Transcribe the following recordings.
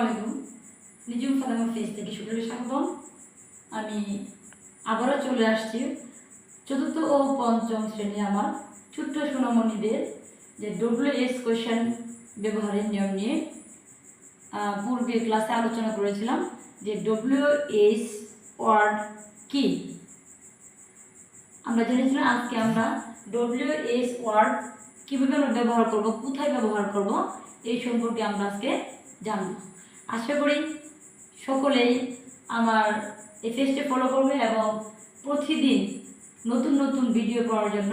আলাইকুম। নিজুম ফাতেমা ফেস থেকে সকলকে স্বাগতম। আমি আবারও চলে আসছি চতুর্থ ও পঞ্চম শ্রেণি আমার ছোট্ট সোনামণিদের যে ডব্লিউ এস কোয়েশন ব্যবহারের নিয়ম নিয়ে পূর্বে ক্লাসে আলোচনা করেছিলাম যে ডব্লিউ এস ওয়ার্ড কি? আমরা জেনেছিলাম আজকে আমরা ডব্লিউ এস ওয়ার্ড কীভাবে আমরা ব্যবহার করব, কোথায় ব্যবহার করব, এই সম্পর্কে আমরা আজকে জানব। আশা করি সকলেই আমার এই পেজটি ফলো করবে এবং প্রতিদিন নতুন নতুন ভিডিও পাওয়ার জন্য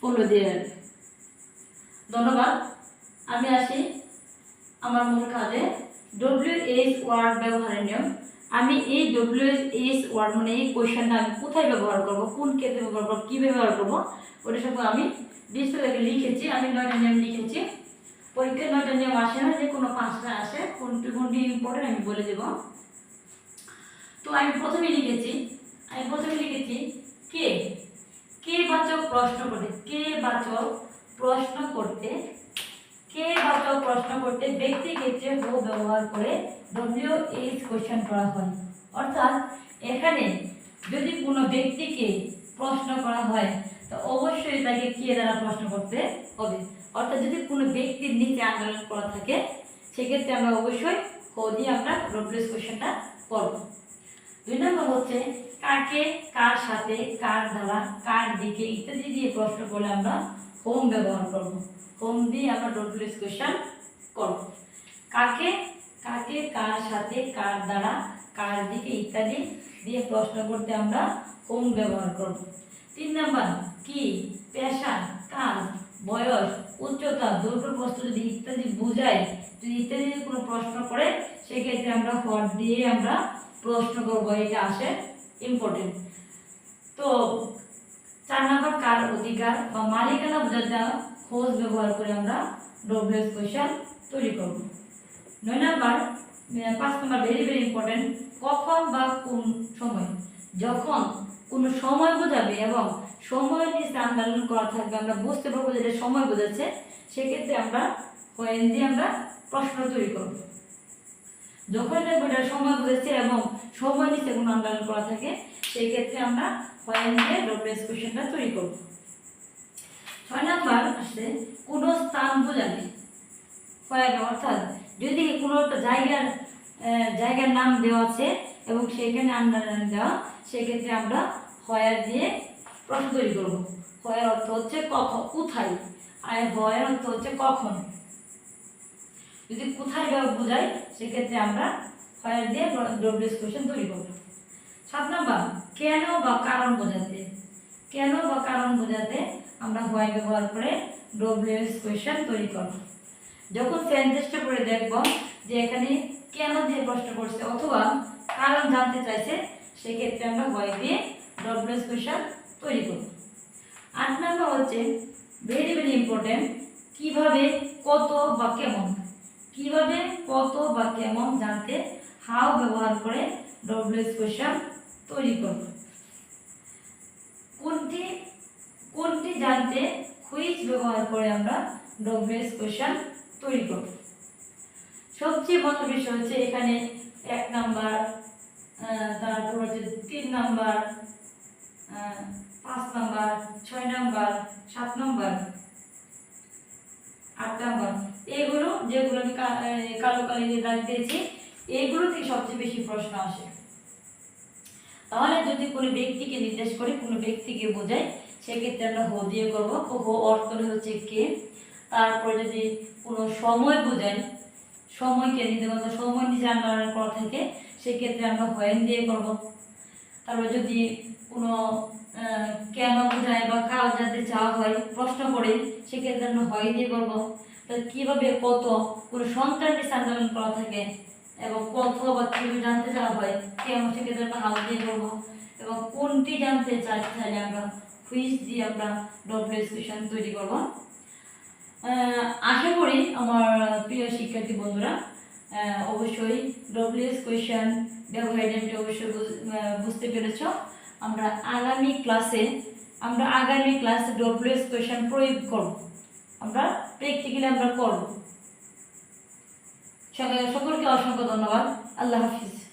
ফলো দিয়ে রাখবে ধন্যবাদ। আমি আসি আমার মূল কাজে। ডব্লিউ এইচ ওয়ার্ড ব্যবহারের নিয়ম। আমি এই ডব্লিউ এইচ ওয়ার্ড মানে এই কোয়েশনটা আমি কোথায় ব্যবহার করব, কোন ক্ষেত্রে ব্যবহার করব, কী ব্যবহার করব ওটা সব আমি ডিসপ্লেকে লিখেছি, আমি নয়টা নিয়ম লিখেছি। পরীক্ষায় নয়টা নিয়ম আসে না যে কোনো পাঁচটা আসে, কোনটি কোনটি ইম্পর্টেন্ট আমি বলে দেব। তো আমি প্রথমে লিখেছি, আমি প্রথমে লিখেছি, কে? কে বাচক প্রশ্ন করতে, কে বাচক প্রশ্ন করতে, কে বাচক প্রশ্ন করতে হো ব্যবহার করে ডব্লিউ এইচ কোয়েশ্চেন করা হয়। অর্থাৎ এখানে যদি কোনো ব্যক্তিকে প্রশ্ন করা হয়, তো অবশ্যই তাকে কে দ্বারা প্রশ্ন করতে হবে? অর্থাৎ যদি কোনো ব্যক্তির নিচে আন্দোলন করা থাকে, সেক্ষেত্রে আমরা অবশ্যই হো দিয়ে আমরা ডব্লিউ কোয়েশ্চেনটা করব দুই নম্বর হচ্ছে, কাকে কার সাথে কার দ্বারা কার দিকে ইত্যাদি দিয়ে প্রশ্ন করলে আমরা হোম ব্যবহার করব। হোম দিয়ে আমরা ডব্লিউ কোয়েশ্চেন করব। কাকে কাকে কার সাথে কার দ্বারা কার দিকে ইত্যাদি দিয়ে প্রশ্ন করতে আমরা হোম ব্যবহার করব। তিন নাম্বার, কি, পেশা, কাজ বয়স, উচ্চতা দুর্বল প্রশ্ন যদি ইত্যাদি বোঝায় যদি ইত্যাদি যদি কোনো প্রশ্ন করে, সেক্ষেত্রে আমরা হট দিয়ে আমরা প্রশ্ন করব, এটা আসে ইম্পর্টেন্ট তো চার নাম্বার কার অধিকার বা মালিকানা বোঝাতে খোঁজ ব্যবহার করে আমরা ডব্লিউএস কোয়েশন তৈরি করব। নয় নাম্বার পাঁচ নাম্বার ভেরি ভেরি ইম্পর্টেন্ট কখন বা কোন সময়? যখন কোনো সময় বোঝাবে এবং সময় নিয়ে আন্দোলন করা থাকবে, আমরা বুঝতে পারব যে এটা সময় বোঝাচ্ছে, সেক্ষেত্রে আমরা হোয়েন দিয়ে আমরা প্রশ্ন তৈরি করব। যখন দেখব এটা সময় বোঝাচ্ছে এবং সময় নিতে কোনো আন্দোলন করা থাকে সেই ক্ষেত্রে আমরা হোয়েন দিয়ে ডব্লিউএস কোয়েশনটা তৈরি করব। ছয় নাম্বার আসছে, কোনো স্থান বোঝাবে? হোয়েন অর্থাৎ যদি কোনো একটা জায়গার জায়গার নাম দেওয়া আছে এবং সেখানে আন্ডারলাইন দেওয়া, সেক্ষেত্রে আমরা হয়ার দিয়ে প্রশ্ন তৈরি করব। হয়ার অর্থ হচ্ছে কখন, কোথায়? আর হয়ার অর্থ হচ্ছে কখন? যদি কোথায় বোঝায় সেক্ষেত্রে আমরা হয়ার দিয়ে ডব্লিউএস কোয়েশন তৈরি করব। সাত নম্বর, কেন বা কারণ বোঝাতে? কেন বা কারণ বোঝাতে আমরা হোয়াই ব্যবহার করে ডব্লিউএস কোয়েশন তৈরি করব। যখন সেন্টেন্সটা পড়ে দেখব যে এখানে কেন দিয়ে প্রশ্ন করছে অথবা কারণ জানতে চাইছে, সেক্ষেত্রে আমরা হোয়াই দিয়ে ডব্লিউএস কোয়েশন তৈরি করব। আট নাম্বার হচ্ছে ভেরি ভেরি ইম্পর্টেন্ট কীভাবে কত বা কেমন? কীভাবে কত বা কেমন জানতে হাউ ব্যবহার করে ডব্লিউএস কোয়েশন তৈরি করব। কোনটি কোনটি জানতে কুইজ ব্যবহার করে আমরা ডব্লিউএস কোয়েশন তৈরি করব। সবচেয়ে মজার বিষয় হচ্ছে এখানে এক নাম্বার তারপর হচ্ছে তিন নাম্বার আহ, পাঁচ নম্বর, ছয় নম্বর, সাত নম্বর, আট নম্বর। এগুলো যেগুলো আমি কালো কালি দিয়ে দাগ দিয়েছি এইগুলো থেকে সবচেয়ে বেশি প্রশ্ন আসে। তাহলে যদি কোনো ব্যক্তিকে নির্দেশ করে কোনো ব্যক্তিকে বোঝায় সেক্ষেত্রে আমরা হো দিয়ে করব। হো অর্থ হচ্ছে কে? তারপর যদি কোনো সময় বোঝায় সময়কে পারব সময় নিজে আন্দোলন করা থাকে, সেক্ষেত্রে আমরা হয়েন দিয়ে করব। তারপর যদি কোনো আহ, কেন বোঝায় বা কাজ যাতে চাওয়া হয়? প্রশ্ন করে সেক্ষেত্রে আমরা হয় দিয়ে করব? তো কীভাবে কত কোনো সন্তান নিচে আন্দোলন করা থাকে এবং কত বা কীভাবে জানতে চাওয়া হয় কেমন সেক্ষেত্রে আমরা হাউ দিয়ে করব। এবং কোনটি জানতে চাই চাইলে আমরা কুইজ দিয়ে আমরা ডব্লিউএস তৈরি করব। আশা করি আমার প্রিয় শিক্ষার্থী বন্ধুরা অবশ্যই ডব্লিউএস কোয়েশন ব্যবহারটি অবশ্যই বুঝ- বুঝতে পেরেছ। আমরা আগামী ক্লাসে, আমরা আগামী ক্লাসে ডব্লিউএস কোয়েশন প্রয়োগ করব। আমরা প্র্যাকটিক্যালি আমরা করব। সকলকে অসংখ্য ধন্যবাদ। আল্লাহ হাফিজ।